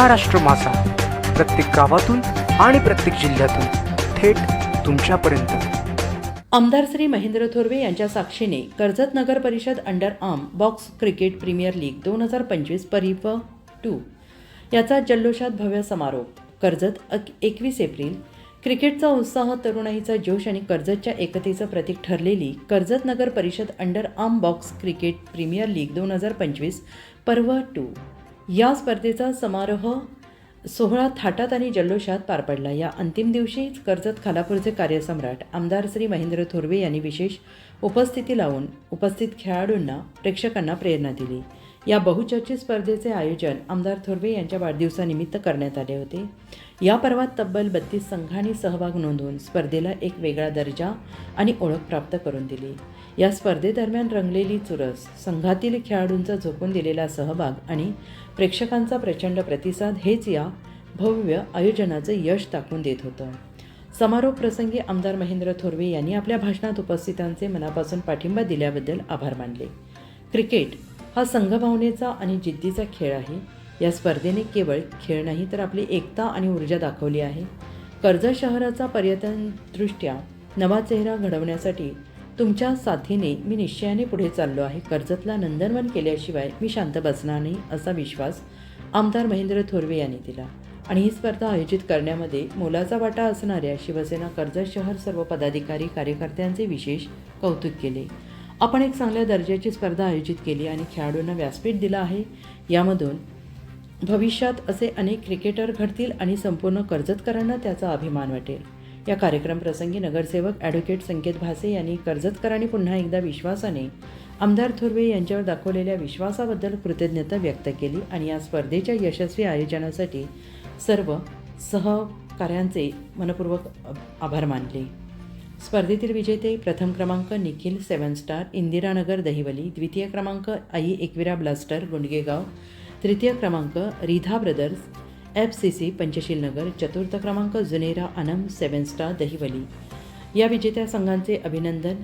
महाराष्ट्र मासा प्रत्येक गावातून आणि प्रत्येक जिल्ह्यातून थेट तुमच्यापर्यंत. आमदार श्री महेंद्र थोरवे यांच्या साक्षीने कर्जत नगर परिषद under arm box cricket premier league दोन हजार पंचवीस परिव टू याचा जल्लोषात भव्य समारोप. कर्जत एकवीस एप्रिल क्रिकेटचा उत्साह तरुणाईचा जोश आणि कर्जतच्या एकतेचं प्रतीक ठरलेली कर्जत नगर परिषद under arm box cricket premier league दोन हजार पंचवीस पर्व टू. या स्पर्धेचा समारोह सोहळा थाटात आणि जल्लोषात पार पडला. या अंतिम दिवशीच कर्जत खालापूरचे कार्यसम्राट आमदार श्री महेंद्र थोरवे यांनी विशेष उपस्थिती लावून उपस्थित खेळाडूंना प्रेक्षकांना प्रेरणा दिली. या बहुचर्चित स्पर्धेचे आयोजन आमदार थोरवे यांच्या वाढदिवसानिमित्त करण्यात आले होते. या पर्वात तब्बल बत्तीस संघांनी सहभाग नोंदवून स्पर्धेला एक वेगळा दर्जा आणि ओळख प्राप्त करून दिली. या स्पर्धेदरम्यान रंगलेली चुरस संघातील खेळाडूंचा झोकून दिलेला सहभाग आणि प्रेक्षकांचा प्रचंड प्रतिसाद हेच या भव्य आयोजनाचं यश दाखवून देत होतं. समारोप प्रसंगी आमदार महेंद्र थोरवे यांनी आपल्या भाषणात उपस्थितांचे मनापासून पाठिंबा दिल्याबद्दल आभार मानले. क्रिकेट हा संघभावनेचा आणि जिद्दीचा खेळ आहे. या स्पर्धेने केवळ खेळ नाही तर आपली एकता आणि ऊर्जा दाखवली आहे. कर्जत शहराचा पर्यटनदृष्ट्या नवा चेहरा घडवण्यासाठी तुमच्या साथीने मी निश्चयाने पुढे चाललो आहे. कर्जतला नंदनवन केल्याशिवाय मी शांत बसणार नाही असा विश्वास आमदार महेंद्र थोरवे यांनी दिला. आणि ही स्पर्धा आयोजित करण्यामध्ये मोलाचा वाटा असणाऱ्या शिवसेना कर्जत शहर सर्व पदाधिकारी कार्यकर्त्यांचे विशेष कौतुक केले. आपण एक चांगल्या दर्जाची स्पर्धा आयोजित केली आणि खेळाडूंना व्यासपीठ दिलं आहे. यामधून भविष्यात असे अनेक क्रिकेटर घडतील आणि संपूर्ण कर्जतकरांना त्याचा अभिमान वाटेल. या कार्यक्रमप्रसंगी नगरसेवक ॲडव्होकेट संकेत भासे यांनी कर्जतकरांनी पुन्हा एकदा विश्वासाने आमदार थुर्वे यांच्यावर दाखवलेल्या विश्वासाबद्दल कृतज्ञता व्यक्त केली आणि या स्पर्धेच्या यशस्वी आयोजनासाठी सर्व सहकाऱ्यांचे मनपूर्वक आभार मानले. स्पर्धेतील विजेते प्रथम क्रमांक निखिल सेवन स्टार इंदिरानगर दहिवली द्वितीय क्रमांक आई एकविरा ब्लास्टर गुंडगेगाव तृतीय क्रमांक Ridha brothers F C C Panchsheel Nagar चतुर्थ क्रमांक जुनेरा अनम सेवन स्टार दहिवली. या विजेत्या संघांचे अभिनंदन.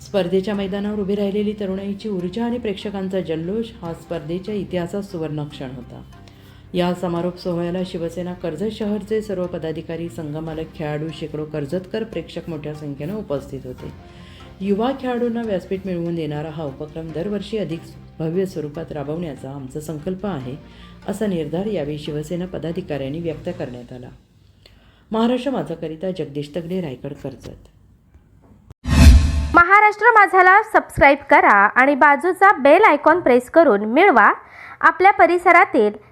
स्पर्धेच्या मैदानावर उभी राहिलेली तरुणाईची ऊर्जा आणि प्रेक्षकांचा जल्लोष हा स्पर्धेच्या इतिहासात सुवर्ण क्षण होता. या समारोप सोहळ्याला शिवसेना कर्जत शहरचे सर्व पदाधिकारी संघमालक खेळाडू शेकडो कर्जतकर प्रेक्षक मोठ्या संख्येनं उपस्थित होते. युवा खेळाडूंना व्यासपीठ मिळवून देणारा हा उपक्रम दरवर्षी अधिक भव्य स्वरूपात राबवण्याचा आमचा संकल्प आहे असा निर्धार यावेळी शिवसेना पदाधिकाऱ्यांनी व्यक्त करण्यात आला. महाराष्ट्र माझाकरिता जगदीश तगडे रायगड कर्जत. महाराष्ट्र माझाला सबस्क्राईब करा आणि बाजूचा बेल आयकॉन प्रेस करून मिळवा. आपल्या परिसरातील